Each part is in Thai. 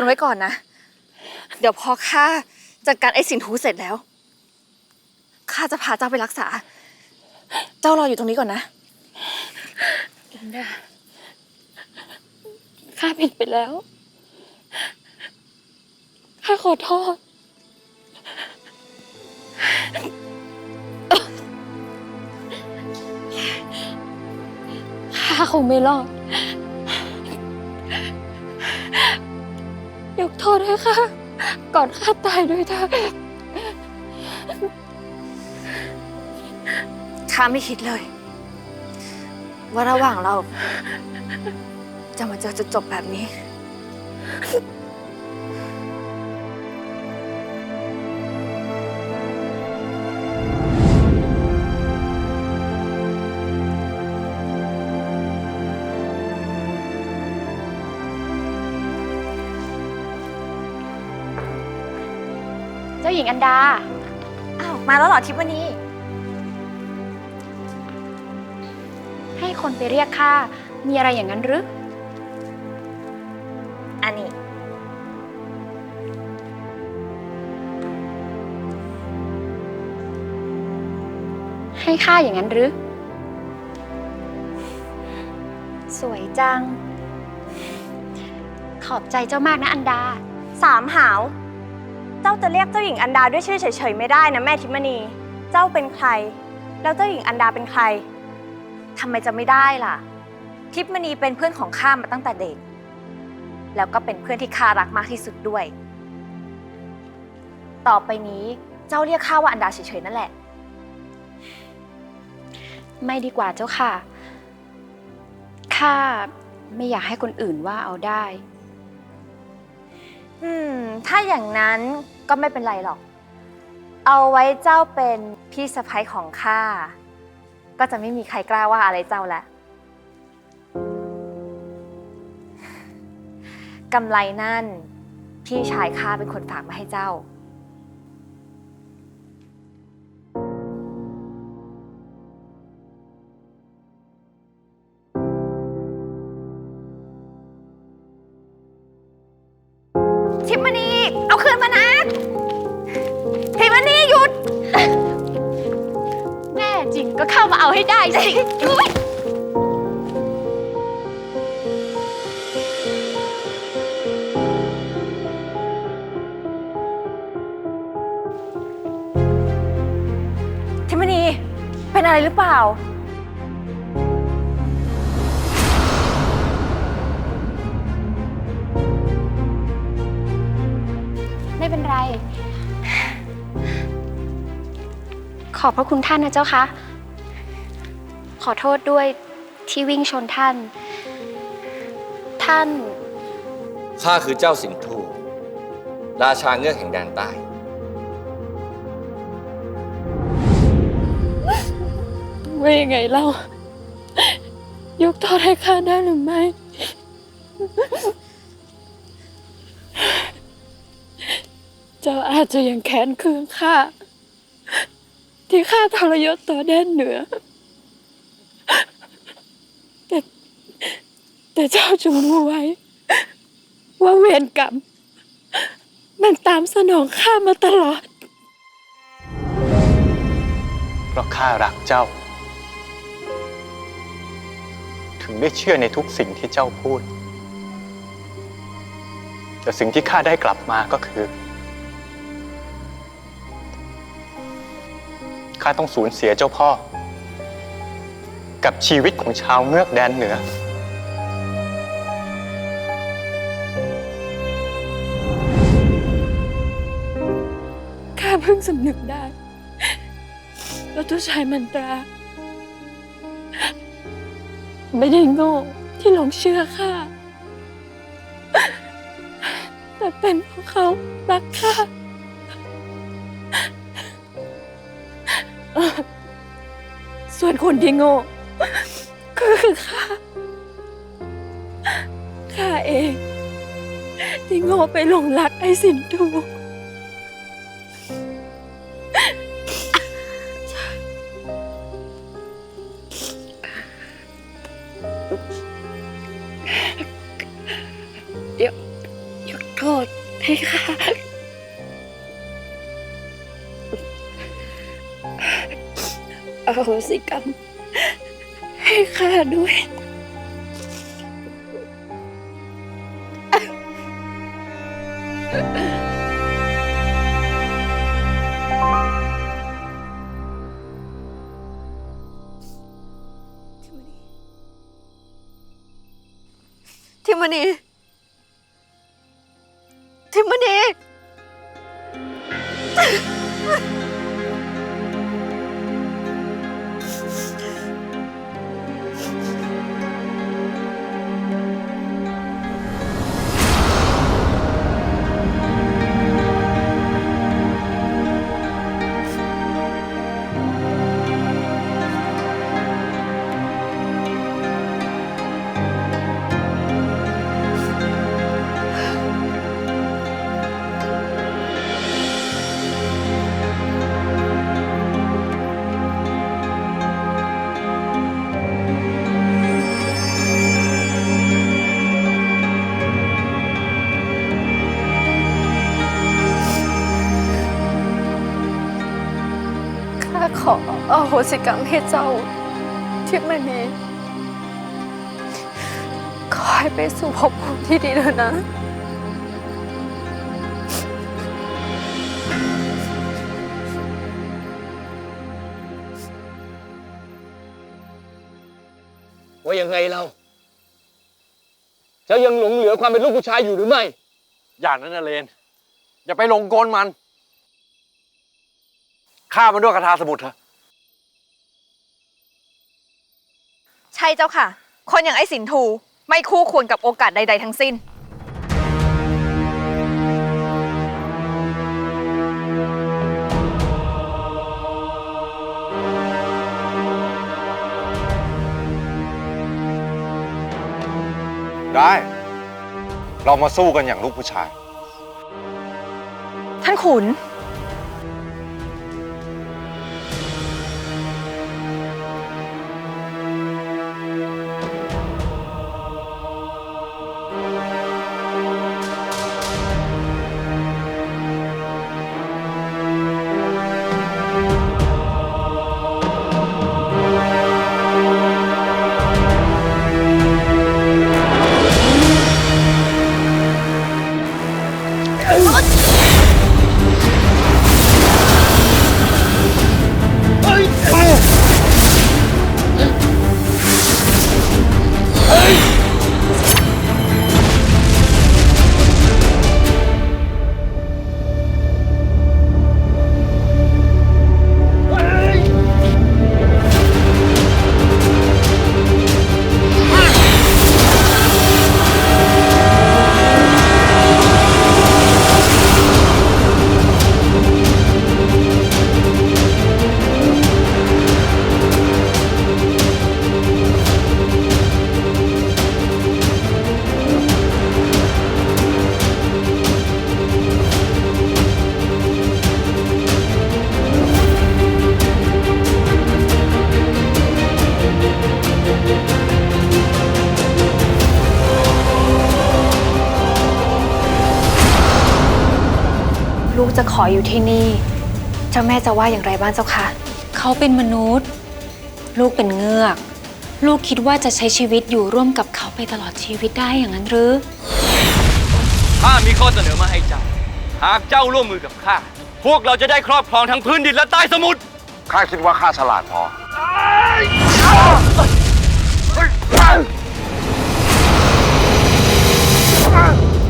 นไว้ก่อนนะ เดี๋ยวพอข้าจัดการไอ้สินทูเสร็จแล้วข้าจะพาเจ้าไปรักษา เจ้ารออยู่ตรงนี้ก่อนนะกันดาข้าผิดไปแล้ว ข้าขอโทษ ข้าคงไม่รอด ยกโทษให้ข้าก่อนข้าตายด้วยเถอะข้าไม่คิดเลย ว่าระหว่างเรา จะมาเจอจะจบแบบนี้ เจ้าหญิงอันดา อ้าว มาแล้วเหรอทิพวนีให้คนไปเรียกข้า มีอะไรอย่างนั้นหรือ อันนี้ ให้ข้าอย่างนั้นหรือ สวยจัง ขอบใจเจ้ามากนะอันดา สามหาว เจ้าจะเรียกเจ้าหญิงอันดาด้วยชื่อเฉยๆไม่ได้นะแม่ทิมณี เจ้าเป็นใคร แล้วเจ้าหญิงอันดาเป็นใคร ทำไมจะไม่ได้ล่ะ ทิพมณีเป็นเพื่อนของข้ามาตั้งแต่เด็ก แล้วก็เป็นเพื่อนที่ข้ารักมากที่สุดด้วย ต่อไปนี้เจ้าเรียกข้าว่าอันดาเฉยๆนั่นแหละ ไม่ดีกว่าเจ้าค่ะ ข้าไม่อยากให้คนอื่นว่าเอาได้ อืม ถ้าอย่างนั้นก็ไม่เป็นไรหรอก เอาไว้เจ้าเป็นพี่สะใภ้ของข้า ก็จะไม่มีใครกล้าว่าอะไรเจ้าละกำไรนั่น พี่ชายข้าเป็นคนฝากมาให้เจ้า เข้ามาเอาให้ได้สิทิมณีเป็นอะไรหรือเปล่า ไม่เป็นไร ขอบพระคุณท่านนะเจ้าคะข อโทษด้วยที่วิ่งชนท่าน ท่าน ข้าคือเจ้าสินทูราชาเงือกแห่งแดนใต้ ว่ายังไงเล่ายกโทษให้ข้าได้หรือไม่ เจ้าอาจจะยังแค้นเคืองข้า ที่ข้าทรยศต่อแดนเหนือ แต่ แต่เจ้าจงรู้ไว้ ว่าเวรกรรม มันตามสนองข้ามาตลอด เพราะข้ารักเจ้า ถึงได้เชื่อในทุกสิ่งที่เจ้าพูด แต่สิ่งที่ข้าได้กลับมาก็คือข้าต้องสูญเสียเจ้าพ่อ กับชีวิตของชาวเงือกแดนเหนือ พิ่งสำนึกได้ว่าเจ้าชายมันตรา ไม่ได้โง่ที่หลงเชื่อข้าแต่เป็นเพราะเขารักข้าส่วนคนที่โง่ก็คือข้าข้าเอง ที่โง่ไปหลงรักไอ้สินทู ยกโทษข้าเอาโหสิกรรม ให้ข้าด้วยทิมณีทิมณี ข้า สิกรรมให้เจ้าทิพมณีขอให้ไปสู่ภพภูมิที่ดีเถอะนะ ว่ายังไงเราเจ้ายังหลงเหลือความเป็นลูกผู้ชายอยู่หรือไม่ อย่างนั้นนะเลน อย่าไปหลงกลมัน ฆ่ามันด้วยคาถาสมุทรเถอะ ใช่เจ้าค่ะ คนอย่างไอ้สินทูไม่คู่ควรกับโอกาสใด ๆ ทั้งสิ้น ได้ เรามาสู้กันอย่างลูกผู้ชาย ท่านขุน 落ち จะขออยู่ที่นี่ เจ้าแม่จะว่าอย่างไรบ้างเจ้าคะเขาเป็นมนุษย์ ลูกเป็นเงือก ลูกคิดว่าจะใช้ชีวิตอยู่ร่วมกับเขาไปตลอดชีวิตได้อย่างนั้นหรือข้ามีข้อเสนอมาให้เจ้า หากเจ้าร่วมมือกับข้า พวกเราจะได้ครอบครองทั้งพื้นดินและใต้สมุทร ข้าคิดว่าข้าฉลาดพอ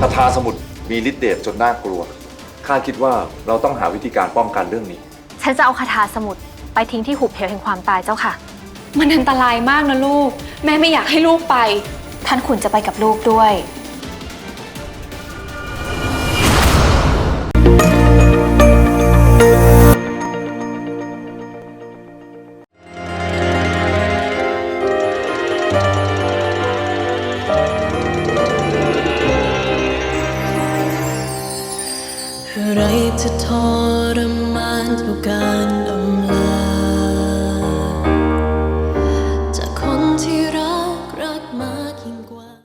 คาถาสมุทรมีฤทธิ์เดชจนน่ากลัว ข้าคิดว่าเราต้องหาวิธีการป้องกันเรื่องนี้ ฉันจะเอาคาถาสมุดไปทิ้งที่หุบเหวแห่งความตายเจ้าค่ะ มันอันตรายมากนะลูก แม่ไม่อยากให้ลูกไป ท่านขุนจะไปกับลูกด้วย จะทรมานเท่าการอำลา